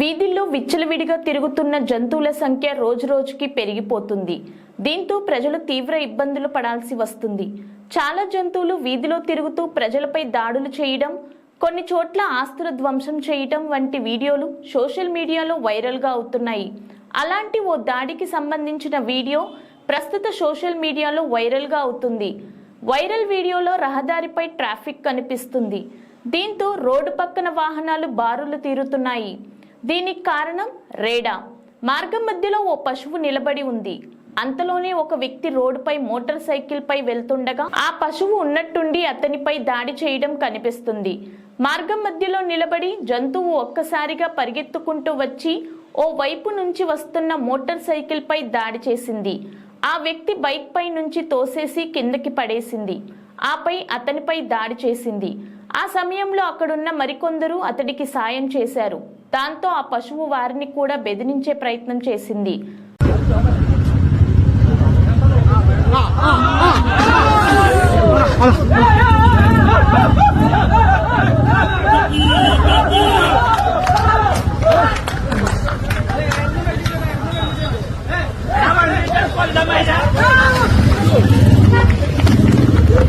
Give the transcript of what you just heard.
వీధుల్లో విచ్చలవిడిగా తిరుగుతున్న జంతువుల సంఖ్య రోజురోజుకి పెరిగిపోతుంది. దీంతో ప్రజలు తీవ్ర ఇబ్బందులు పడాల్సి వస్తుంది. చాలా జంతువులు వీధిలో తిరుగుతూ ప్రజలపై దాడులు చేయడం కొన్ని చోట్ల ఆస్తుల ధ్వంసం చేయటం వంటి వీడియోలు సోషల్ మీడియాలో వైరల్గా అవుతున్నాయి. అలాంటి ఓ దాడికి సంబంధించిన వీడియో ప్రస్తుత సోషల్ మీడియాలో వైరల్గా అవుతుంది. వైరల్ వీడియోలో రహదారిపై ట్రాఫిక్ కనిపిస్తుంది. దీంతో రోడ్డు పక్కన వాహనాలు బారులు తీరుతున్నాయి. దీనికి కారణం రేడా. మార్గం మధ్యలో ఓ పశువు నిలబడి ఉంది. అంతలోనే ఒక వ్యక్తి రోడ్డుపై మోటార్ సైకిల్ పై వెళ్తుండగా ఆ పశువు ఉన్నట్టుండి అతనిపై దాడి చేయడం కనిపిస్తుంది. మార్గం మధ్యలో నిలబడి జంతువు ఒక్కసారిగా పరిగెత్తుకుంటూ వచ్చి ఓ వైపు నుంచి వస్తున్న మోటార్ సైకిల్ పై దాడి చేసింది. ఆ వ్యక్తి బైక్ పై నుంచి తోసేసి కిందకి పడేసింది. ఆపై అతనిపై దాడి చేసింది. ఆ సమయంలో అక్కడున్న మరికొందరు అతడికి సాయం చేశారు దాంతో ఆ పశువు వారిని కూడా బెదిరించే ప్రయత్నం చేసింది